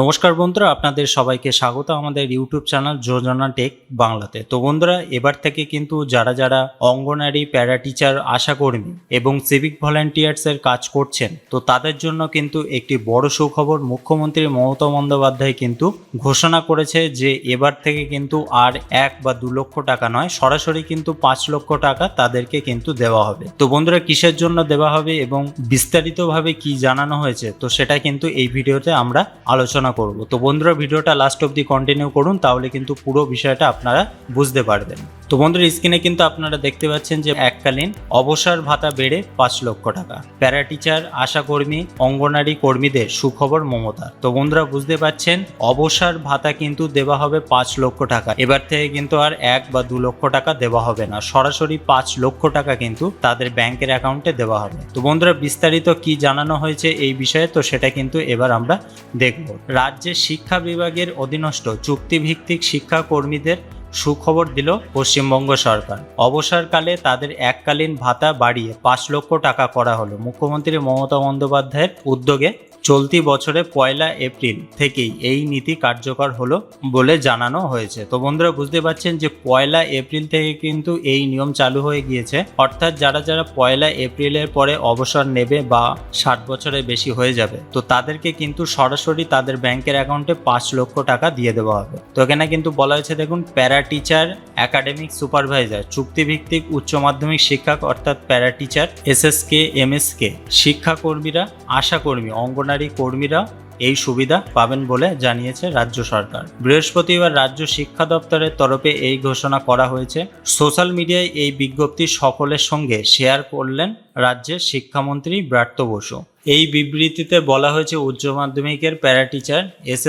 নমস্কার বন্ধুরা, আপনাদের সবাইকে স্বাগত আমাদের ইউটিউব চ্যানেল যোজনা টেক বাংলাতে। তো বন্ধুরা, এবার থেকে কিন্তু যারা যারা অঙ্গনারী প্যারা টিচার আশাকর্মী এবং সিভিক ভলেন্টিয়ার্স এর কাজ করছেন, তো তাদের জন্য কিন্তু একটি বড় সুখবর মুখ্যমন্ত্রী মমতা বন্দ্যোপাধ্যায় কিন্তু ঘোষণা করেছে যে, এবার থেকে কিন্তু আর এক বা দু লক্ষ টাকা নয়, সরাসরি কিন্তু পাঁচ লক্ষ টাকা তাদেরকে কিন্তু দেওয়া হবে। তো বন্ধুরা, কিসের জন্য দেওয়া হবে এবং বিস্তারিতভাবে কি জানানো হয়েছে, তো সেটা কিন্তু এই ভিডিওতে আমরা আলোচনা করব। তো বন্ধুরা, ভিডিওটা লাস্ট অবধি কন্টিনিউ করুন, তাহলে কিন্তু পুরো বিষয়টা আপনারা বুঝতে পারবেন। তো বন্ধুরা, স্ক্রিনে কিন্তু আপনারা দেখতে পাচ্ছেন যে এককালীন অবসর ভাতা বেড়ে পাঁচ লক্ষ টাকা। প্যারা টিচার আশাকর্মী অঙ্গনারী কর্মীদের সুখবর মমতা। তো বন্ধুরা, বুঝতে পাচ্ছেন, অবসর ভাতা কিন্তু দেওয়া হবে পাঁচ লক্ষ টাকা। এবার থেকে কিন্তু আর এক বা দু লক্ষ টাকা দেওয়া হবে না। সরাসরি পাঁচ লক্ষ টাকা কিন্তু তাদের ব্যাংকের অ্যাকাউন্টে দেওয়া হবে। তো বন্ধুরা, বিস্তারিত কি জানানো হয়েছে এই বিষয়ে, তো সেটা কিন্তু এবার আমরা দেখব। রাজ্যের শিক্ষা বিভাগের অধীনস্থ চুক্তিভিত্তিক শিক্ষা কর্মীদের সুখবর দিল পশ্চিমবঙ্গ সরকার। অবসরকালে তাদের এককালীন ভাতা বাড়িয়ে পাঁচ লক্ষ টাকা করা হলো। মুখ্যমন্ত্রী মমতা বন্দ্যোপাধ্যায়ের উদ্যোগে চলতি বছরে পয়লা এপ্রিল থেকেই এই নীতি কার্যকর হলো বলে জানানো হয়েছে। তো বন্ধুরা, বুঝতে পারছেন যে পয়লা এপ্রিল থেকে কিন্তু এই নিয়ম চালু হয়ে গিয়েছে। অর্থাৎ যারা যারা পয়লা এপ্রিলের পরে অবসর নেবে বা ষাট বছরের বেশি হয়ে যাবে, তো তাদেরকে কিন্তু সরাসরি তাদের ব্যাংকের অ্যাকাউন্টে পাঁচ লক্ষ টাকা দিয়ে দেওয়া হবে। তো এখানে কিন্তু বলা হয়েছে, দেখুন প্যারা টিচার একাডেমিক সুপারভাইজার, চুক্তিভিত্তিক উচ্চ মাধ্যমিক শিক্ষক, অর্থাৎ para teacher S S K M S K শিক্ষাকর্মীরা, আশাকর্মী অঙ্গনারী কর্মীরা এই সুবিধা পাবেন বলে জানিয়েছে রাজ্য সরকার। বৃহস্পতিবার রাজ্য শিক্ষা দপ্তরের তরফে এই ঘোষণা করা হয়েছে। সোশ্যাল মিডিয়ায় এই বিজ্ঞপ্তি সকলের সঙ্গে শেয়ার করলেন রাজ্যের শিক্ষামন্ত্রী ব্রাত্য বসু। এই বিবৃতিতে বলা হয়েছে, উচ্চ মাধ্যমিকের para teacher S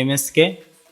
MSK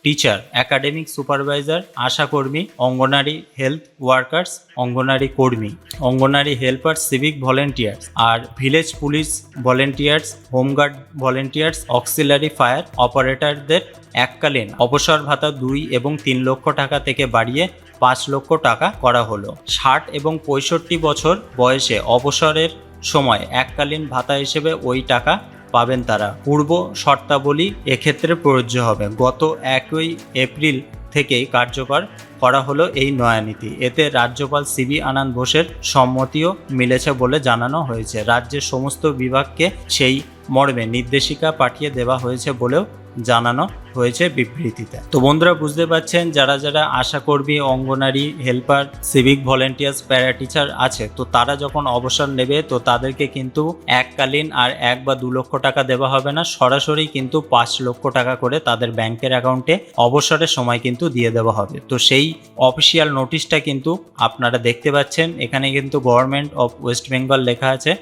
teacher academic supervisor আশাকর্মী অঙ্গনারী হেলথ ওয়ার্কার্স অঙ্গনারী কর্মী, অঙ্গনারী হেল্পার সিভিক ভলেন্টিয়ার্স আর village police volunteers home guard volunteers auxiliary fire অপারেটরদের এককালীন অবসর ভাতা দুই এবং তিন লক্ষ টাকা থেকে বাড়িয়ে পাঁচ লক্ষ টাকা করা হলো। ষাট এবং পঁয়ষট্টি বছর বয়সে অবসরের সময় এককালীন ভাতা হিসেবে ওই টাকা পাবেন তারা। পূর্ব শর্তাবলী এক্ষেত্রে প্রযোজ্য হবে। গত একই এপ্রিল থেকেই কার্যকর করা হলো এই নয়া নীতি এতে রাজ্যপাল সিবি আনন্দ বোসের সম্মতিও মিলেছে বলে জানানো হয়েছে। রাজ্যের সমস্ত বিভাগকে সেই মর্মে নির্দেশিকা পাঠিয়ে দেওয়া হয়েছে বলেও জানানো হয়েছে বিবৃতিতে। তো বন্ধুরা বুঝতে পারছেন, যারা যারা আশাকর্মী, অঙ্গনারী, helper civic volunteers para teacher আছে, তো তারা যখন অবসর নেবে, তো তাদেরকে কিন্তু এককালীন আর এক বা দু লক্ষ টাকা দেওয়া হবে না, সরাসরি কিন্তু পাঁচ লক্ষ টাকা করে তাদের ব্যাংকের অ্যাকাউন্টে অবসরের সময় কিন্তু দিয়ে দেওয়া হবে। তো সেই অফিসিয়াল নোটিশটা কিন্তু আপনারা দেখতে পাচ্ছেন, এখানে কিন্তু গভর্নমেন্ট অফ ওয়েস্ট বেঙ্গল লেখা আছে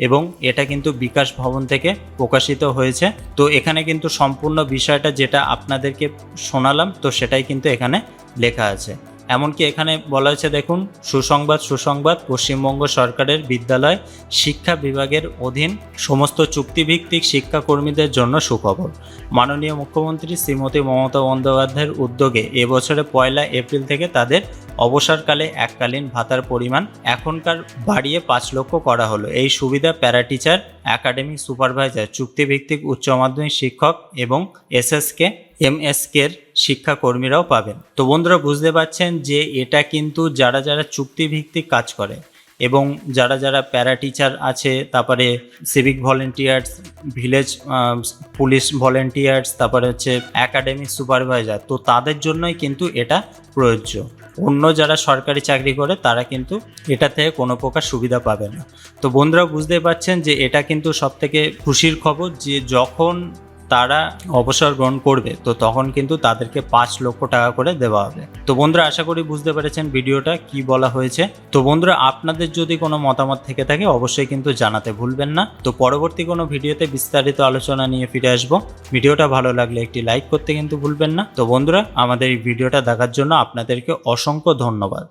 এবং এটা কিন্তু বিকাশ ভবন থেকে প্রকাশিত হয়েছে। তো এখানে কিন্তু সম্পূর্ণ বিষয়টা যেটা আপনাদেরকে শোনালাম, তো সেটাই কিন্তু এখানে লেখা আছে। এমনকি এখানে বলা হয়েছে, দেখুন, সুসংবাদ সুসংবাদ, পশ্চিমবঙ্গ সরকারের বিদ্যালয়, শিক্ষা বিভাগের অধীন সমস্ত চুক্তিভিত্তিক শিক্ষাকর্মীদের জন্য সুখবর। মাননীয় মুখ্যমন্ত্রী শ্রীমতী মমতা বন্দ্যোপাধ্যায়ের উদ্যোগে এবছরে পয়লা এপ্রিল থেকে তাদের অবসরকালে এককালীন ভাতার পরিমাণ এখনকার বাড়িয়ে পাঁচ লক্ষ করা হলো। এই সুবিধা প্যারা টিচার একাডেমিক সুপারভাইজার, চুক্তিভিত্তিক উচ্চ মাধ্যমিক শিক্ষক এবং এস এসকে এম এসএসকে, এমএসকের শিক্ষাকর্মীরাও পাবেন। তো বন্ধুরা, বুঝতে পারছেন যে এটা কিন্তু যারা যারা চুক্তিভিত্তিক কাজ করে এবং যারা যারা প্যারা টিচার আছে, তারপরে civic volunteers village police volunteers তারপরে হচ্ছে একাডেমিক সুপারভাইজার তো তাদের জন্যই কিন্তু এটা প্রযোজ্য। অন্য যারা সরকারি চাকরি করে, তারা কিন্তু এটা থেকে কোনো প্রকার সুবিধা পাবে না। তো বন্ধুরা বুঝতে পারছেন যে এটা কিন্তু সবথেকে খুশির খবর যে যখন তারা অবসর গ্রহণ করবে, তো তখন কিন্তু তাদেরকে পাঁচ লক্ষ টাকা করে দেওয়া হবে। তো বন্ধুরা, আশা করি বুঝতে পেরেছেন ভিডিওটা, কি বলা হয়েছে। তো বন্ধুরা, আপনাদের যদি কোনো মতামত থেকে থাকে, অবশ্যই কিন্তু জানাতে ভুলবেন না। তো পরবর্তী কোনো ভিডিওতে বিস্তারিত আলোচনা নিয়ে ফিরে আসব। ভিডিওটা ভালো লাগলে একটি লাইক করতে কিন্তু ভুলবেন না। তো বন্ধুরা, আমাদের এই ভিডিওটা দেখার জন্য আপনাদেরকে অসংখ্য ধন্যবাদ।